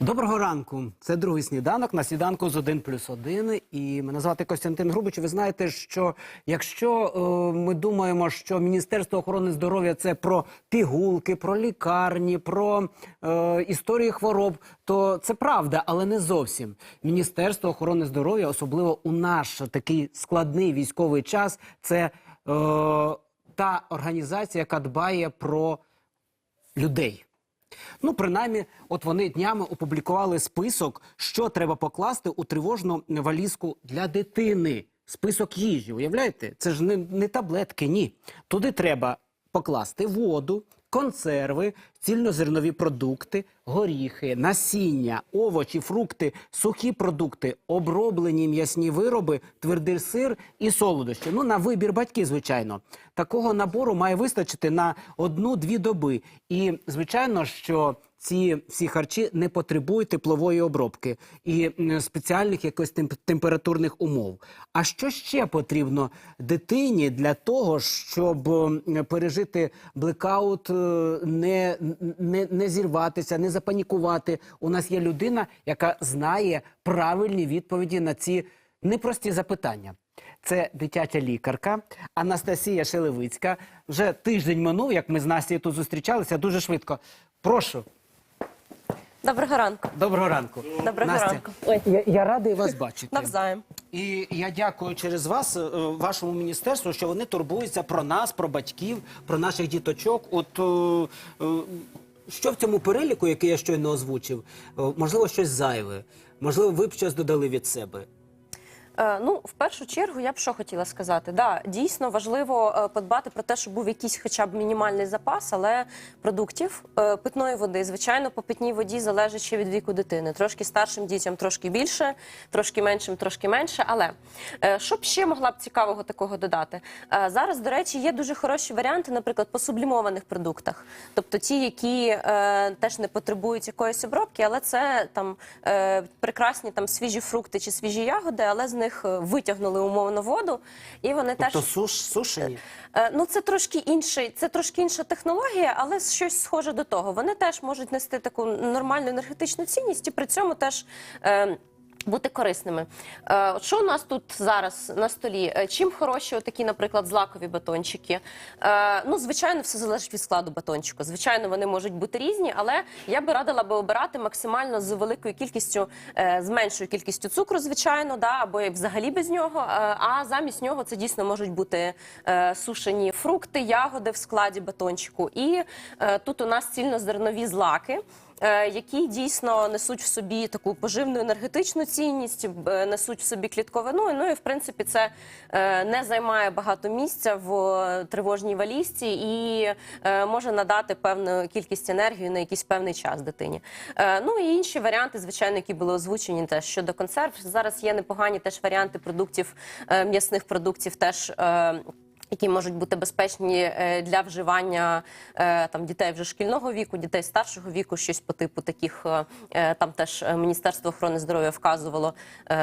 Доброго ранку. Це другий сніданок на сніданку з 1 плюс 1. І мене звати Костянтин Грубич. Ви знаєте, що якщо е, ми думаємо, що Міністерство охорони здоров'я це про пігулки, про лікарні, про е, історії хвороб, то це правда, але не зовсім. Міністерство охорони здоров'я, особливо у наш такий складний військовий час, це е, та організація, яка дбає про людей. Ну, принаймні, от вони днями опублікували список, що треба покласти у тривожну валізку для дитини. Список їжі. Уявляєте? Це ж не, не таблетки, ні. Туди треба покласти воду, консерви, цільнозернові продукти, горіхи, насіння, овочі, фрукти, сухі продукти, оброблені м'ясні вироби, твердий сир і солодощі. Ну, на вибір батьків, звичайно. Такого набору має вистачити на одну-дві доби. І, звичайно, що ці всі харчі не потребують теплової обробки і спеціальних якось темп- температурних умов. А що ще потрібно дитині для того, щоб пережити блекаут, е, не, не, не зірватися, не запанікувати? У нас є людина, яка знає правильні відповіді на ці непрості запитання. Це дитяча лікарка Анастасія Шелевицька. Вже тиждень минув, як ми з Настю тут зустрічалися, дуже швидко. Прошу. Доброго ранку. Доброго ранку. Доброго Настя, ранку. Ой. Я, я радий вас бачити. Навзаєм. І я дякую через вас, е, вашому міністерству, що вони турбуються про нас, про батьків, про наших діточок. От е, е, що в цьому переліку, який я щойно озвучив, можливо, щось зайве, можливо, ви б щось додали від себе. Е, ну, в першу чергу, я б що хотіла сказати. Да, дійсно важливо е, подбати про те, щоб був якийсь хоча б мінімальний запас, але продуктів е, питної води, звичайно, по питній воді залежить ще від віку дитини. Трошки старшим дітям трошки більше, трошки меншим, трошки менше. Але що б ще могла б цікавого такого додати? Зараз, до речі, є дуже хороші варіанти, наприклад, по сублімованих продуктах, тобто ті, які теж не потребують якоїсь обробки, але це там прекрасні там свіжі фрукти чи свіжі ягоди, але з них е, витягнули умовно воду, і вони Тобто теж суш, сушені. Е, Ну, це трошки інший, це трошки інша технологія, але щось схоже до того. Вони теж можуть нести таку нормальну енергетичну цінність і при цьому теж. Бути корисними. Е, що у нас тут зараз на столі? Е, Чим хороші такі, наприклад, злакові батончики? Е, ну, звичайно, все залежить від складу батончику. Звичайно, вони можуть бути різні, але я би радила би обирати максимально з великою кількістю, з меншою кількістю цукру, звичайно, да, або взагалі без нього. А замість нього це дійсно можуть бути сушені фрукти, ягоди в складі батончику. І тут у нас цільнозернові злаки які дійсно несуть в собі таку поживну енергетичну цінність, е, несуть в собі клітковину. Ну і в принципі це е, не займає багато місця в е, тривожній валізці і е, може надати певну кількість енергії на якийсь певний час дитині. Е, Ну і інші варіанти, звичайно, які були озвучені теж щодо консерв. Зараз є непогані теж варіанти продуктів, е, м'ясних продуктів теж. Які можуть бути безпечні е, для вживання е, там дітей вже шкільного віку, дітей старшого віку, щось по типу таких е, там теж Міністерство охорони здоров'я вказувало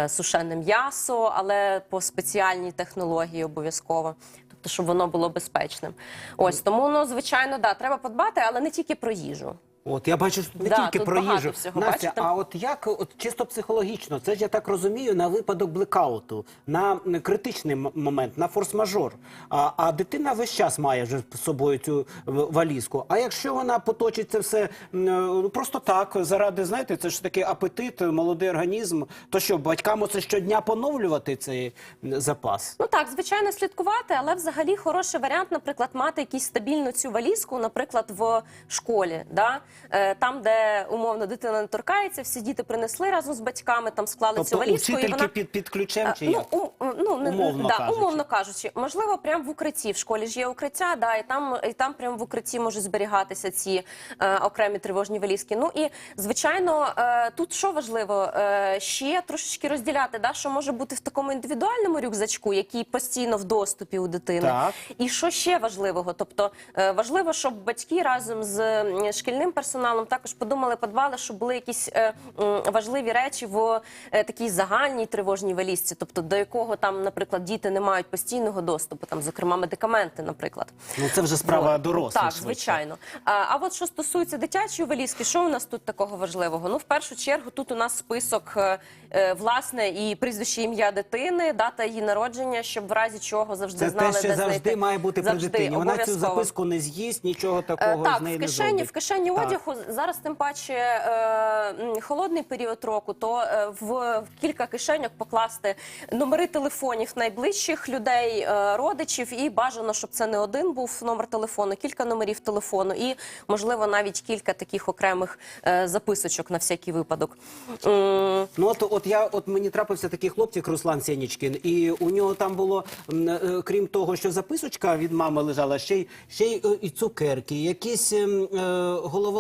сушене м'ясо, але по спеціальній технології обов'язково. Тобто, щоб воно було безпечним. Ось тому ну звичайно, да, треба подбати, але не тільки про їжу. От я бачу що не Да, тільки тут про багато їжу. всього, Настя, бачите? а от як от чисто психологічно, це ж я так розумію, на випадок блекауту, на м, критичний м- момент, на форс-мажор. А, а дитина весь час має вже з собою цю в- валізку. А якщо вона поточить це все м, е, просто так, заради, знаєте, це ж такий апетит, молодий організм, то що батькам оце щодня поновлювати цей м, запас? Ну так, звичайно, слідкувати, але взагалі хороший варіант, наприклад, мати якусь стабільну цю валізку, наприклад, в школі, да? Е, там, де умовно дитина не торкається, всі діти принесли разом з батьками, там склали цю Тобто валізку. учительки і вона... під, під ключем Е, чи ну, ум- ну, не- Умовно да, кажучи. умовно кажучи, можливо, прямо в укритті в школі ж є укриття, да, і там і там прямо в укритті можуть зберігатися ці е, окремі тривожні валізки. Ну і звичайно, е, тут що важливо, е, ще трошечки розділяти, да, що може бути в такому індивідуальному рюкзачку, який постійно в доступі у дитини. Так. І що ще важливого? Тобто е, важливо, щоб батьки разом з шкільним персоналом також подумали, подбали, щоб були якісь е, м, важливі речі в е, такій загальній тривожній валізці, тобто до якого там, наприклад, діти не мають постійного доступу, там, зокрема, медикаменти, наприклад. Ну це вже справа Вот. дорослих. Так, швидше. звичайно. А, а от що стосується дитячої валізки, що у нас тут такого важливого? Ну, в першу чергу, тут у нас список е, е, власне і прізвище ім'я дитини, дата її народження, щоб в разі чого завжди Це знали, те, що де завжди знайти. має бути при Завжди, дитині. Вона цю обов'язково. записку не з'їсть, нічого такого Так, з неї в не кишені, зробить. в кишені Так. Одягу зараз тим паче е, холодний період року, то е, в, в кілька кишеньок покласти номери телефонів найближчих людей, е, родичів, і бажано, щоб це не один був номер телефону, кілька номерів телефону, і можливо навіть кілька таких окремих е, записочок на всякий випадок. М, Ну от, от я от мені трапився такий хлопчик Руслан Сєнічкін, і у нього там було е, крім того, що записочка від мами лежала, ще й ще й е, і цукерки, якісь ем, е,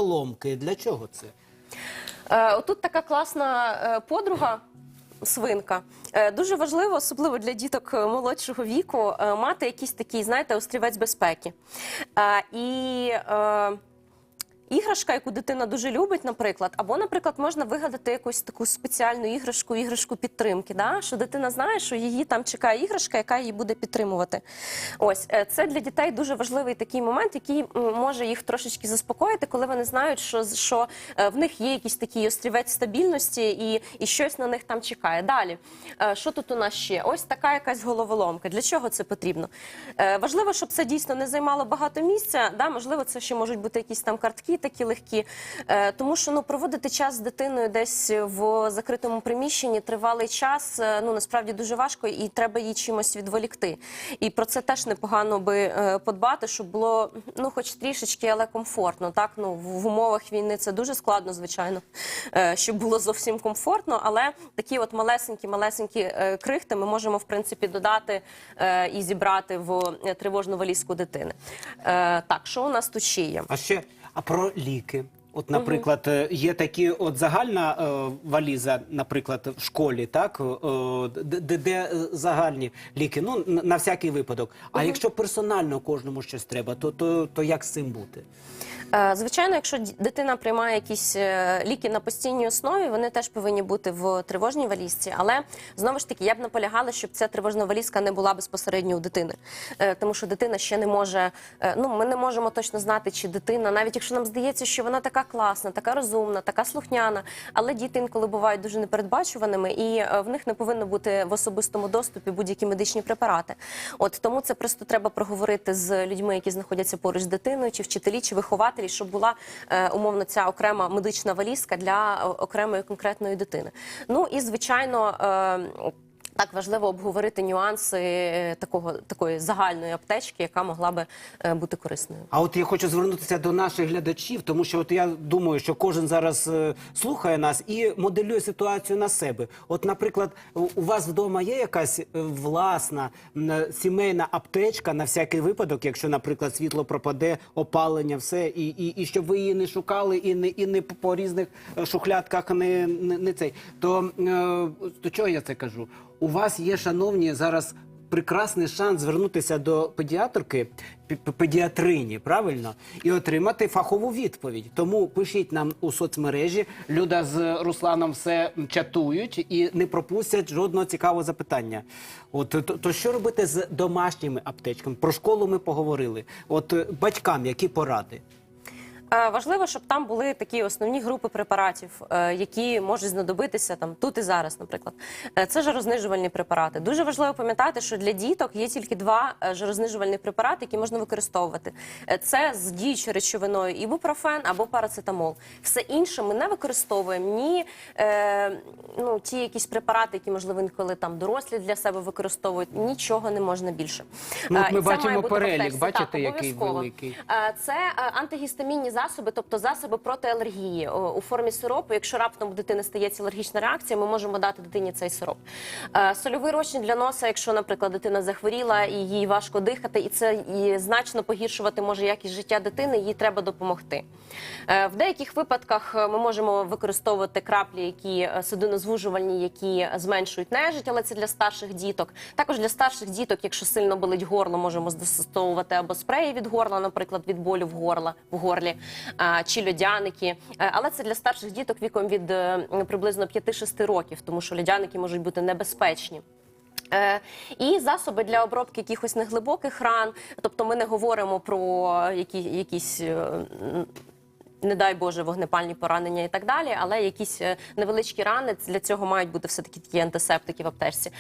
головоломки. Для чого це? Е, Отут така класна е, подруга. Свинка Е, дуже важливо, особливо для діток е, молодшого віку, мати якийсь такий, знаєте, острівець безпеки. І іграшка, яку дитина дуже любить, наприклад, або, наприклад, можна вигадати якусь таку спеціальну іграшку, іграшку підтримки, да? що дитина знає, що її там чекає іграшка, яка її буде підтримувати. Ось е, це для дітей дуже важливий такий момент, який може їх трошечки заспокоїти, коли вони знають, що, що е, в них є якийсь такий острівець стабільності і, і щось на них там чекає. Далі, е, що тут у нас ще? Ось така якась головоломка. Для чого це потрібно? Важливо, щоб це дійсно не займало багато місця. Да? Можливо, це ще можуть бути якісь там картки такі легкі. Е, Тому що ну, проводити час з дитиною десь в закритому приміщенні тривалий час, е, ну насправді дуже важко, і треба її чимось відволікти. І про це теж непогано би е, подбати, щоб було ну, хоч трішечки, але комфортно. Так, ну в умовах війни це дуже складно, звичайно, щоб було зовсім комфортно. Але такі от малесенькі, малесенькі крихти ми можемо в принципі додати і зібрати в тривожну валізку дитини. Так, що у нас тут ще є? А ще а про ліки. От, наприклад, е, є такі от загальна е, валіза, наприклад, в школі, так е, де, де- загальні ліки, ну на, на всякий випадок. А якщо персонально кожному щось треба, то, то, то як з цим бути? Е, Звичайно, якщо дитина приймає якісь е, ліки на постійній основі, вони теж повинні бути в тривожній валізці. Але знову ж таки, я б наполягала, щоб ця тривожна валізка не була безпосередньо у дитини, Е, тому що дитина ще не може. Ну, ми не можемо точно знати, чи дитина, навіть якщо нам здається, що вона така класна, така розумна, така слухняна, але діти інколи бувають дуже непередбачуваними, і в них не повинно бути в особистому доступі будь-які медичні препарати. От тому це просто треба проговорити з людьми, які знаходяться поруч з дитиною, чи вчителі, чи вихователі, щоб була е, умовно ця окрема медична валізка для е, окремої конкретної дитини. Ну і звичайно. Так важливо обговорити нюанси е, такого такої загальної аптечки, яка могла би е, бути корисною. А от я хочу звернутися до наших глядачів, тому що от я думаю, що кожен зараз е, слухає нас і моделює ситуацію на себе. От, наприклад, у вас вдома є якась е, власна е, сімейна аптечка на всякий випадок, якщо, наприклад, світло пропаде, опалення, все, і, і, і щоб ви її не шукали і не і не по- різних шухлядках не, не, не цей. То е, до чого я це кажу? У вас є, шановні, зараз прекрасний шанс звернутися до педіатрки, пе- пе- педіатрині, правильно, і отримати фахову відповідь. Тому пишіть нам у соцмережі. Люда з Русланом все чатують і не пропустять жодного цікавого запитання. От то, то що робити з домашніми аптечками? Про школу ми поговорили. От батькам які поради? Е, Важливо, щоб там були такі основні групи препаратів, е, які можуть знадобитися там тут і зараз, наприклад. Е, Це жарознижувальні препарати. Дуже важливо пам'ятати, що для діток є тільки два жарознижувальні препарати, які можна використовувати. Це з діючою речовиною ібупрофен або парацетамол. Все інше ми не використовуємо ні е, ну, ті якісь препарати, які можливо інколи там дорослі для себе використовують. Нічого не можна більше. Ну, от ми бачимо перелік, бачите, Так, який великий. Це антигістамінні засоби, тобто засоби проти алергії у формі сиропу. Якщо раптом у дитини стається алергічна реакція, ми можемо дати дитині цей сироп. Е, Сольовий розчин для носа, якщо, наприклад, дитина захворіла і їй важко дихати, і це значно погіршувати може якість життя дитини, їй треба допомогти. Е, В деяких випадках е, ми можемо використовувати краплі, які е, судинозвужувальні, які зменшують нежить, але це для старших діток. Також для старших діток, якщо сильно болить горло, можемо застосовувати або спреї від горла, наприклад, від болю в горла в горлі. Чи льодяники. Е, Але це для старших діток віком від е, приблизно 5-6 років, тому що льодяники можуть бути небезпечні. Е, І засоби для обробки якихось неглибоких ран. Тобто ми не говоримо про які, якісь. Не дай Боже, вогнепальні поранення і так далі, але якісь невеличкі рани для цього мають бути все таки такі антисептики в аптечці.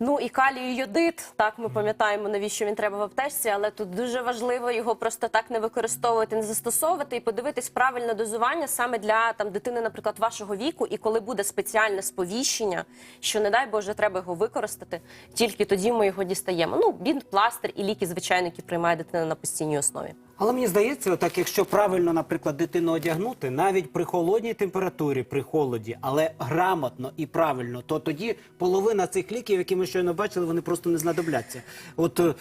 Ну і калій йодит, так ми пам'ятаємо, навіщо він треба в аптечці, але тут дуже важливо його просто так не використовувати, не застосовувати і подивитись правильне дозування саме для там дитини, наприклад, вашого віку. І коли буде спеціальне сповіщення, що не дай Боже, треба його використати, тільки тоді ми його дістаємо. Ну, бінт, пластир і ліки, звичайно, які приймає дитина на постійній основі. Але мені здається, так якщо правильно, наприклад, дитину одягнути, навіть при холодній температурі, при холоді, але грамотно і правильно, то тоді половина цих ліків, які ми щойно бачили, вони просто не знадобляться. От е,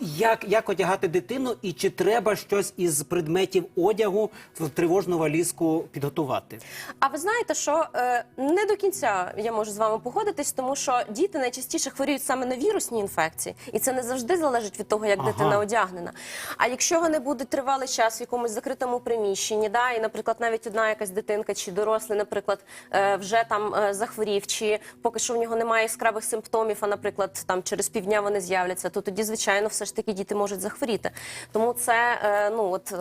як, як одягати дитину, і чи треба щось із предметів одягу в тривожну валізку підготувати? А ви знаєте, що е, не до кінця я можу з вами погодитись, тому що діти найчастіше хворіють саме на вірусні інфекції, і це не завжди залежить від того, як Ага. дитина одягнена. А якщо вони будуть тривалий час в якомусь закритому приміщенні, да, і, наприклад, навіть одна якась дитинка чи дорослий, наприклад, е, вже там е, захворів, чи поки що в нього немає яскравих симптомів, а наприклад, там через півдня вони з'являться, то тоді, звичайно, все ж таки діти можуть захворіти. Тому це е, ну от.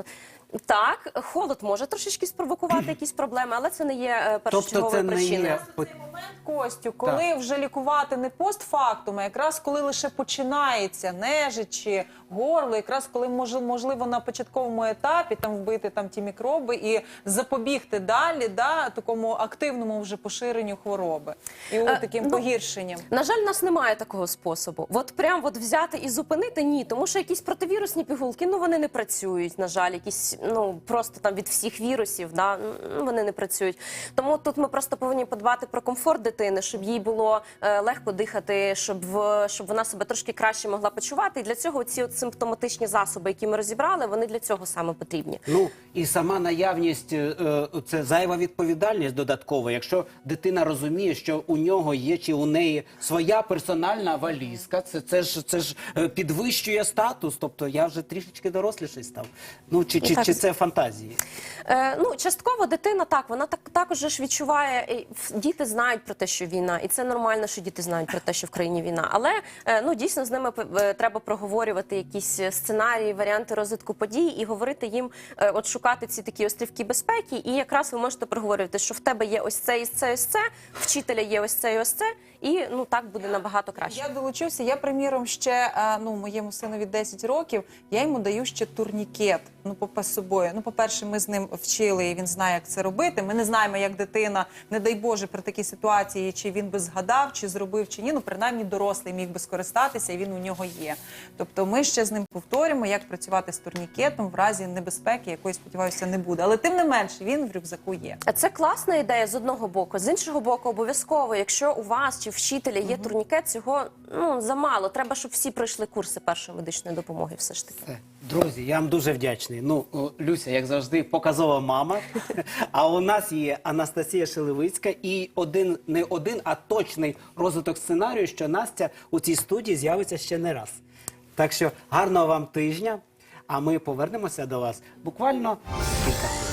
Так, холод може трошечки спровокувати якісь проблеми, але це не є е, Тобто першочерговою це не причиною. є момент Костю, коли вже лікувати не постфактум, а якраз коли лише починається нежить чи горло, якраз коли мож- можливо на початковому етапі там вбити там ті мікроби і запобігти далі да, такому активному вже поширенню хвороби і Е, таким ну, погіршенням. На жаль, у нас немає такого способу. От прям от взяти і зупинити ні, тому що якісь противірусні пігулки, ну вони не працюють. На жаль, якісь ну просто там від всіх вірусів, да вони не працюють. Тому тут ми просто повинні подбати про комфорт дитини, щоб їй було е, легко дихати, щоб в щоб вона себе трошки краще могла почувати. І для цього ці от симптоматичні засоби, які ми розібрали, вони для цього саме потрібні. Ну і сама наявність е, е, це зайва відповідальність додаткова. Якщо дитина розуміє, що у нього є чи у неї своя персональна валізка, це, це ж це ж підвищує статус. Тобто я вже трішечки доросліший став. Ну чи, чи, Так. чи це фантазії? Е, ну, частково дитина так, вона так також ж відчуває. Діти знають про те, що війна, і це нормально, що діти знають про те, що в країні війна. Але е, ну дійсно з ними е, треба проговорювати якісь сценарії, варіанти розвитку подій і говорити їм, е, от шукати ці такі острівки безпеки. І якраз ви можете проговорювати, що в тебе є ось це, і це, ось це, вчителя є ось це, і ось це, і ну так буде набагато краще. Я долучився. Я, приміром, ще е, ну моєму синові 10 років. Я йому даю ще турнікет. Ну, по, по собою. Ну, по-перше, ми з ним вчили, і він знає, як це робити. Ми не знаємо, як дитина, не дай Боже, при такій ситуації, чи він би згадав, чи зробив, чи ні. Ну, принаймні, дорослий міг би скористатися, і він у нього є. Тобто, ми ще з ним повторюємо, як працювати з турнікетом в разі небезпеки, якої сподіваюся, не буде. Але тим не менше, він в рюкзаку є. Це класна ідея з одного боку. З іншого боку, обов'язково, якщо у вас чи вчителя є турнікет, цього ну замало. Треба, щоб всі пройшли курси першої медичної допомоги. Все ж таки. Все. Друзі, я вам дуже вдячний. Ну, Люся, як завжди, показова мама. А у нас є Анастасія Шелевицька і один не один, а точний розвиток сценарію, що Настя у цій студії з'явиться ще не раз. Так що гарного вам тижня, а ми повернемося до вас буквально кілька